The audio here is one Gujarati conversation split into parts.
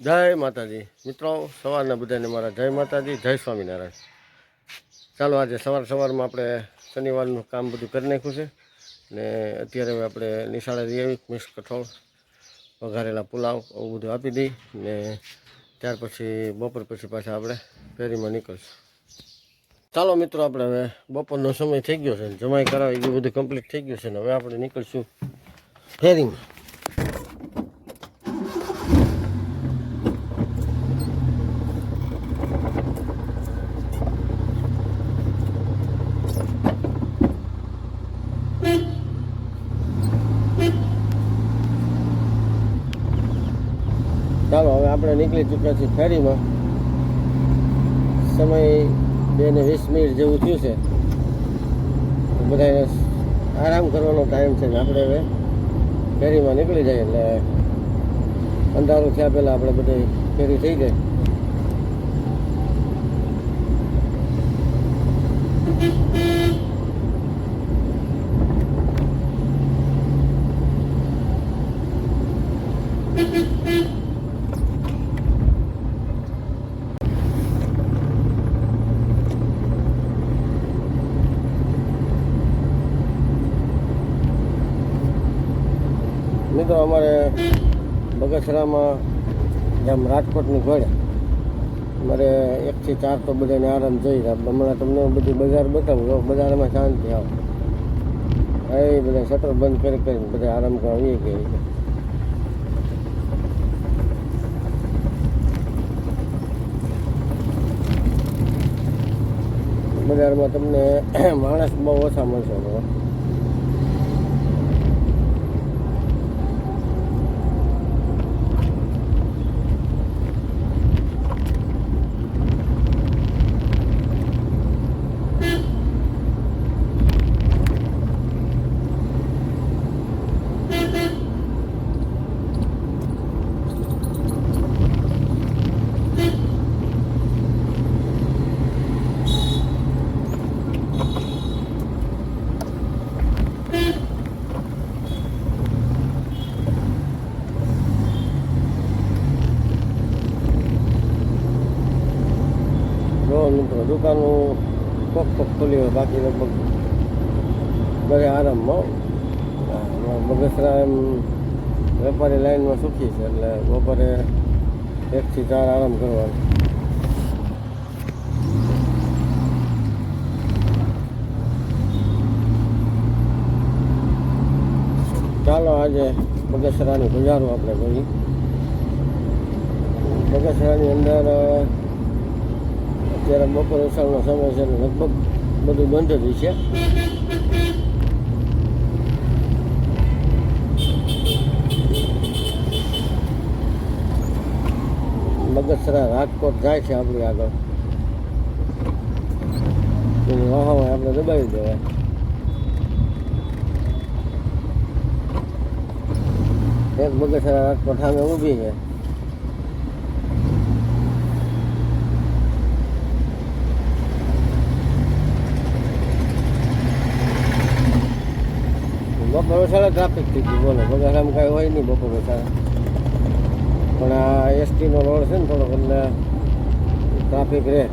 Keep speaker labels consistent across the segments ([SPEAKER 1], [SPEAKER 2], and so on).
[SPEAKER 1] જય માતાજી. મિત્રો, સવારના બધાને મારા જય માતાજી, જય સ્વામિનારાયણ. ચાલો, આજે સવાર સવારમાં આપણે શનિવારનું કામ બધું કરી નાખ્યું છે. ને અત્યારે હવે આપણે નિશાળે જઈ આવી મિક્સ કઠોળ, વઘારેલા પુલાવ એવું બધું આપી દઈ ને ત્યાર પછી બપોર પછી પાછા આપણે ફેરીમાં નીકળશું. ચાલો, મિત્રો, આપણે હવે બપોરનો સમય થઈ ગયો છે જમાઈ કરાવી, એ બધું કમ્પ્લીટ થઈ ગયું છે ને, હવે આપણે નીકળશું ફેરીમાં. ચાલો, હવે આપણે નીકળી ચૂક્યા છીએ ફેરીમાં. સમય બે ને વીસ મિનિટ જેવું થયું છે. બધાને આરામ કરવાનો ટાઈમ છે ને આપણે હવે ફેરીમાં નીકળી જાય એટલે અંધારું થયા પહેલાં આપણે બધી ફેરી થઈ જાય. મિત્રો અમારે બગસરામાં જેમ રાજકોટની ઘોડે અમારે એકથી ચાર તો બધાને આરામ જોઈ હમણાં તમને બધી બજાર બતાવું બજારમાં શાંતિ આવે. એ બધા શટર બંધ કરી કરીને બધા આરામ કરવા આવી ગઈ બજારમાં તમને માણસ બહુ ઓછા મળશે. જો મિત્રો દુકાનો કોક કોક ખુલી હોય, બાકી લગભગ બધા આરામમાં. બગસરા એમ વેપારી લાઈનમાં સુખી છે, એટલે બપોરે એકથી ચાર આરામ કરવાનો. ચાલો આજે બગસરાની ગુજારો આપણે કરી બગસરાની અંદર અત્યારે બપોર ઉછાળનો સમય છે લગભગ બધું બંધ જ છે. બગસરા રાજકોટ જાય છે આપણી આગળ. એની આપણે દબાવી દેવાય. એક બગસરા રાજકોટ સામે ઊભી છે. વસાડે ટ્રાફિક થઈ ગયું, બોલો. બગાસામાં કાંઈ હોય નહીં બપોર વસાડે પણ આ એસટીનો રોડ છે ને થોડોક એટલે ટ્રાફિક રહે.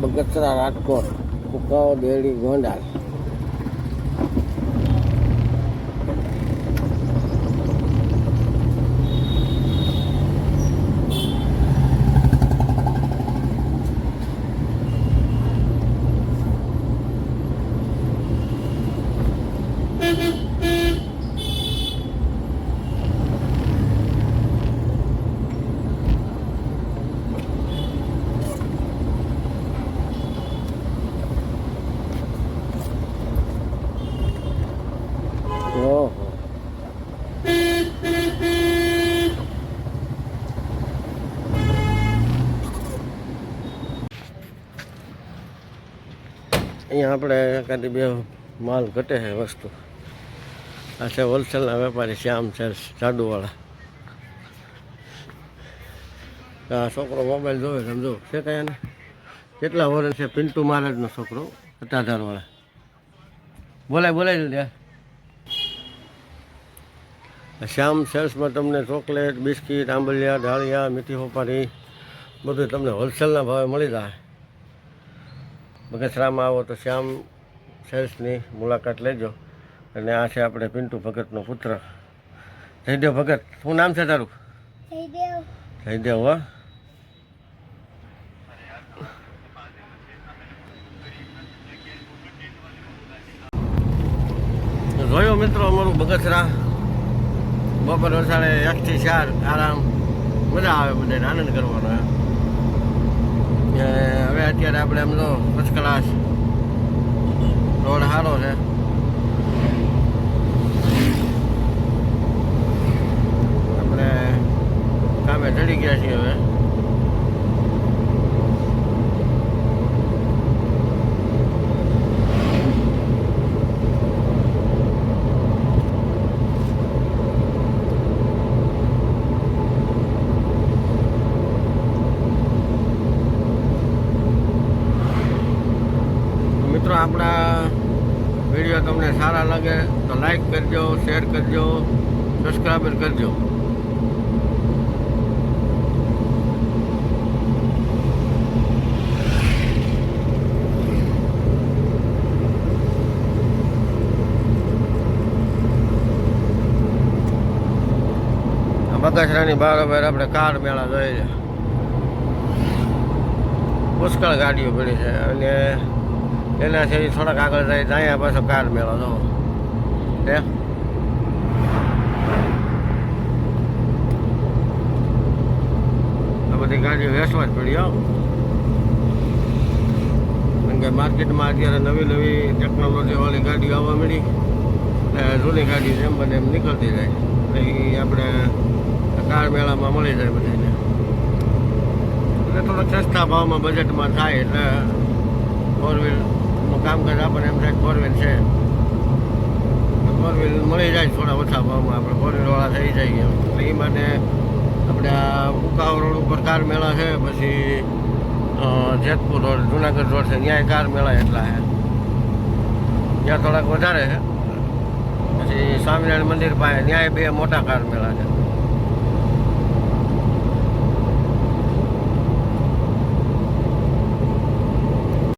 [SPEAKER 1] બગસરા રાજકોટ કુકાઓ દેડી ગોંડાલ. અહીંયા આપણે એકાદી બે માલ ઘટે છે વસ્તુ. આ છે હોલસેલના વેપારી શ્યામ સેલ્સ જાડુવાળા. આ છોકરો મોબાઈલ જોવે સમજો. છે કયા ને કેટલા વર્ષ છે પિન્ટુ મહારાજનો છોકરો? અટાધારવાળા બોલાય બોલાય દે શ્યામ સેલ્સમાં તમને ચોકલેટ, બિસ્કીટ, આંબલિયા, ઢાળિયા, મીઠી હોપારી બધું તમને હોલસેલના ભાવે મળી જાય. બગસરામાં આવો તો શ્યામ સેલ્સની મુલાકાત લેજો. અને આ છે આપણે પિન્ટુ ભગતનો પુત્ર. જયદેવ ભગત શું નામ છે તારું?
[SPEAKER 2] જયદેવ.
[SPEAKER 1] જયદેવ હો. જોયો મિત્રો અમારું બગસરા બપોર વસાડે એકથી ચાર આરામ. મજા આવે બધાને આનંદ કરવાનો એમ. અત્યારે આપણે એમ તો ફર્સ્ટ ક્લાસ રોડ સારો છે. આપણે કામે ચડી ગયા છીએ હવે. મિત્રો, આપણા વીડિયો તમને સારા લાગે તો લાઈક કરજો શેર કરજો સબસ્ક્રાઈબર કરજો. બગસરાની બરાબર આપણે કાર મેળા જોઈએ છે પુષ્કળ ગાડીઓ પડી છે અને એનાથી થોડાક આગળ જાય ત્યાં પાછો કાર મેળો, જો. હે? આ બધી ગાડીઓ વેસવા જ પડી આવ કારણ કે માર્કેટમાં અત્યારે નવી નવી ટેકનોલોજી વાળી ગાડીઓ આવવા મળી. એટલે જૂની ગાડી જેમ બને એમ નીકળતી જાય. એટલે એ આપણે કાર મેળામાં મળી જાય બધાને. એટલે થોડાક સસ્તા ભાવમાં બજેટમાં થાય એટલે વ્હીલનું કરતા આપણને એમ થાય ફોરવેલ છે. ફોર વ્હીલ મળી જાય થોડા ઓછા ભાવમાં આપણે. ફોર વ્હીલવાળા થઈ જઈએ એટલે એ માટે આપણે આ ઉકાવ રોડ ઉપર કાર મેળા છે, પછી જેતપુર રોડ, જુનાગઢ રોડ છે ત્યાંય કાર મેળા એટલા છે. ત્યાં થોડાક વધારે છે. પછી સ્વામિનારાયણ મંદિર પાસે ત્યાંય બે મોટા કાર મેળા છે.